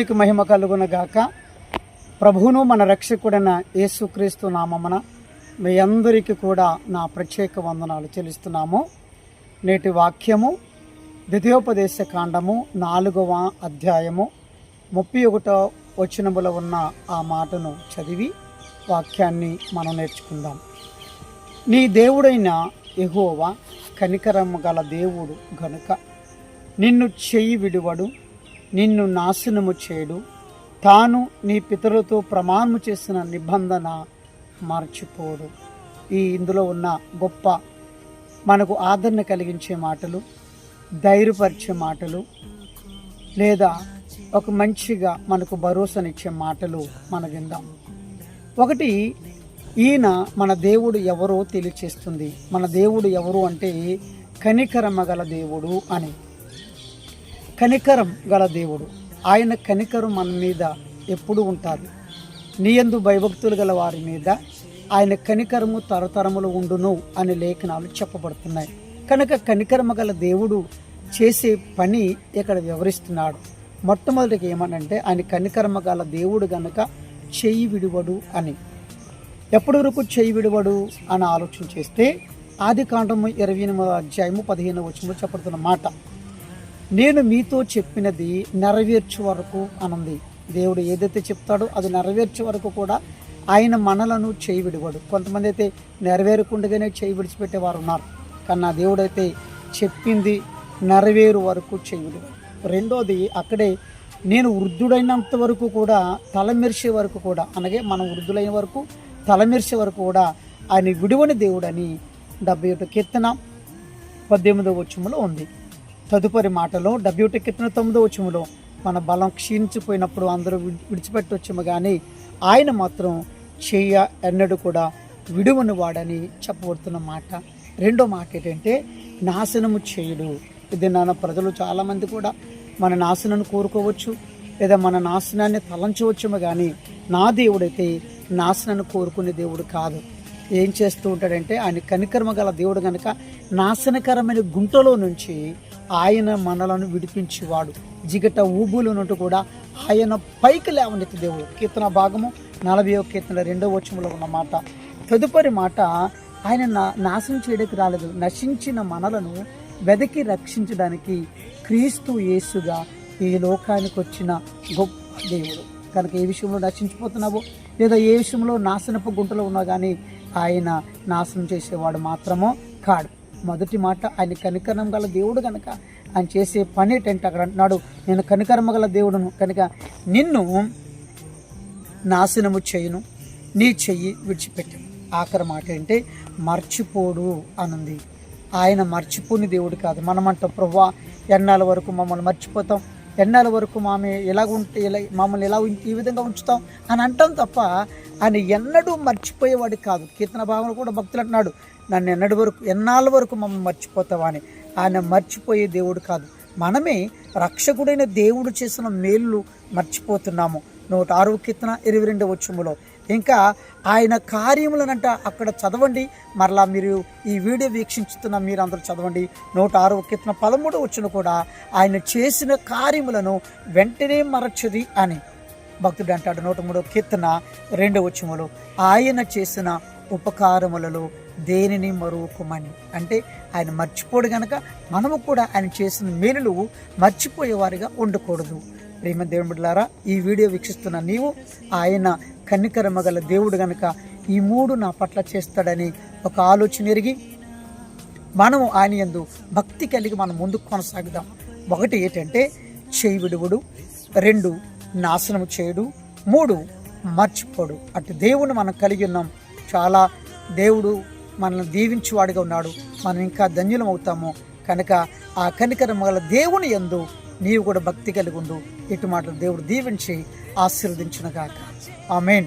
దేవునికి మహిమ కలుగునగాక ప్రభును ప్రభువును మన రక్షకుడైన యేసుక్రీస్తు నామమున మీ అందరికీ కూడా నా ప్రత్యేక వందనాలు చెల్లిస్తున్నాము. నేటి వాక్యము ద్వితీయోపదేశ కాండము నాలుగవ అధ్యాయము ముప్పై ఒకటో వచనములో ఉన్న ఆ మాటను చదివి వాక్యాన్ని మనం నేర్చుకుందాం. నీ దేవుడైన ఎహోవా కనికరము గల దేవుడు గనుక నిన్ను చెయ్యి విడువడు. నిన్ను నాశనము చేయడు. తాను నీ పితరులతో ప్రమాణము చేసిన నిబంధన మర్చిపోడు. ఈ ఇందులో ఉన్న గొప్ప మనకు ఆదరణ కలిగించే మాటలు ధైర్యపరిచే మాటలు లేదా ఒక మంచిగా మనకు భరోసానిచ్చే మాటలు మన విందాం. ఒకటి ఈయన మన దేవుడు ఎవరో తెలియచేస్తుంది. మన దేవుడు ఎవరు అంటే కనికరమగల దేవుడు అని. కనికరం గల దేవుడు. ఆయన కనికరం మన మీద ఎప్పుడు ఉంటుంది. నీయందు భయభక్తులు గల వారి మీద ఆయన కనికరము తరతరములు ఉండును అనే లేఖనాలు చెప్పబడుతున్నాయి. కనుక కనికరమ గల దేవుడు చేసే పని ఇక్కడ వివరిస్తున్నాడు. మొట్టమొదటికి ఏమనంటే ఆయన కనికరమ గల దేవుడు గనుక చెయ్యి విడువడు అని. ఎప్పటి వరకు చెయ్యి విడువడు అని ఆలోచన చేస్తే ఆది కాండము ఇరవై ఎనిమిదో అధ్యాయము పదిహేను వచ్చి చెప్పబడుతున్న మాట. నేను మీతో చెప్పినది నెరవేర్చే వరకు అనంది. దేవుడు ఏదైతే చెప్తాడో అది నెరవేర్చే వరకు కూడా ఆయన మనలను చేయి విడివాడు కొంతమంది అయితే నెరవేరకుండగానే చేయి విడిచిపెట్టేవారు ఉన్నారు. కానీ నా దేవుడు అయితే చెప్పింది నెరవేరు వరకు చేయి విడివాడు రెండోది అక్కడే నేను వృద్ధుడైనంత వరకు కూడా తలమెరిసే వరకు కూడా అనగే మనం వృద్ధులైన వరకు తలమెరిసే వరకు కూడా ఆయన విడువని దేవుడని డెబ్బై ఒకటి కీర్తన పద్దెనిమిదవ వచ్చములో ఉంది. తదుపరి మాటలో డబ్ల్యూటీ కిట్టిన తొమ్మిదో వచ్చములో మన బలం క్షీణించిపోయినప్పుడు అందరూ విడి- విడిచిపెట్టొచ్చేమో కానీ ఆయన మాత్రం చెయ్య ఎన్నడూ కూడా విడువని వాడని చెప్పబడుతున్న మాట. రెండో మాట ఏంటంటే నాశనము చేయుడు. ఇది నాన్న ప్రజలు చాలామంది కూడా మన నాశనాన్ని కోరుకోవచ్చు లేదా మన నాశనాన్ని తలంచవచ్చుము కానీ నా దేవుడైతే నాశనాన్ని కోరుకునే దేవుడు కాదు. ఏం చేస్తూ ఉంటాడంటే ఆయన కనికర్మ గల దేవుడు కనుక నాశనకరమైన గుంటలో నుంచి ఆయన మనలను విడిపించేవాడు. జిగట ఊబులు నుండి కూడా ఆయన పైకి లేవనెత్తి దేవుడు. కీర్తన భాగము నలభై కీర్తన రెండవ వచనంలో ఉన్న మాట. తదుపరి మాట ఆయన నా నాశనం చేయడానికి రాలేదు. నశించిన మనలను వెదకి రక్షించడానికి క్రీస్తు యేసుగా ఈ లోకానికి వచ్చిన గొప్ప దేవుడు. కనుక ఏ విషయంలో నశించిపోతున్నావో లేదా ఏ విషయంలో నాశనపు గుంటలో ఉన్నా కానీ ఆయన నాశనం చేసేవాడు మాత్రమో కాడు. మొదటి మాట ఆయన కనికరం గల దేవుడు కనుక ఆయన చేసే పని ఏంటంటే అక్కడ అంటున్నాడు నేను కనికరమ గల దేవుడును. కనుక నిన్ను నాశనము చేయను. నీ చెయ్యి విడిచిపెట్టను. ఆఖరి మాట ఏంటి? మర్చిపోడు అనుంది. ఆయన మర్చిపోని దేవుడు కాదు. మనమంటాం ప్రభా ఎన్నాళ్ళ వరకు మమ్మల్ని మర్చిపోతాం ఎన్నాళ్ళ వరకు మామే ఎలా ఉంటే ఇలా మమ్మల్ని ఎలా ఈ విధంగా ఉంచుతాం అని అంటాం తప్ప ఆయన ఎన్నడూ మర్చిపోయేవాడు కాదు. కీర్తన భావన కూడా భక్తులు అంటున్నాడు నన్ను ఎన్నడి వరకు ఎన్నాళ్ళ వరకు మమ్మల్ని మర్చిపోతావా అని. ఆయన మర్చిపోయే దేవుడు కాదు. మనమే రక్షకుడైన దేవుడు చేసిన మేలు మర్చిపోతున్నాము. నూట ఆరు కీర్తన ఇరవై రెండు వచ్చములో ఇంకా ఆయన కార్యములనంట అక్కడ చదవండి. మరలా మీరు ఈ వీడియో వీక్షించుతున్న మీరు అందరూ చదవండి. నూట ఆరు కీర్తన పదమూడు వచ్చిన కూడా ఆయన చేసిన కార్యములను వెంటనే మరచుది అని భక్తుడు అంటాడు. నూట మూడో కీర్తన రెండవ వచ్చములు ఆయన చేసిన ఉపకారములలో దేనిని మరువుకోమని అంటే ఆయన మర్చిపోడు గనక మనము కూడా ఆయన చేసిన మేలులు మర్చిపోయేవారిగా ఉండకూడదు. ప్రేమ దేవుని ఈ వీడియో వీక్షిస్తున్న నీవు ఆయన కన్నికరమ గల దేవుడు గనక ఈ మూడు నా పట్ల చేస్తాడని ఒక ఆలోచన ఎరిగి మనము ఆయన యందు భక్తి కలిగి మనం ముందుకు కొనసాగుదాం. ఒకటి ఏంటంటే చేయి విడువుడు రెండు నాశనం చేయడు మూడు మర్చిపోడు. అటు దేవుని మనం కలిగి ఉన్నాం చాలా దేవుడు మనల్ని దీవించేవాడిగా ఉన్నాడు. మనం ఇంకా ధన్యులం అవుతాము. కనుక ఆ కనికరం గల దేవుని యందు నీవు కూడా భక్తి కలిగి ఉండు. ఇటు మాటలు దేవుడు దీవించి ఆశీర్వదించునుగాక. ఆమెన్.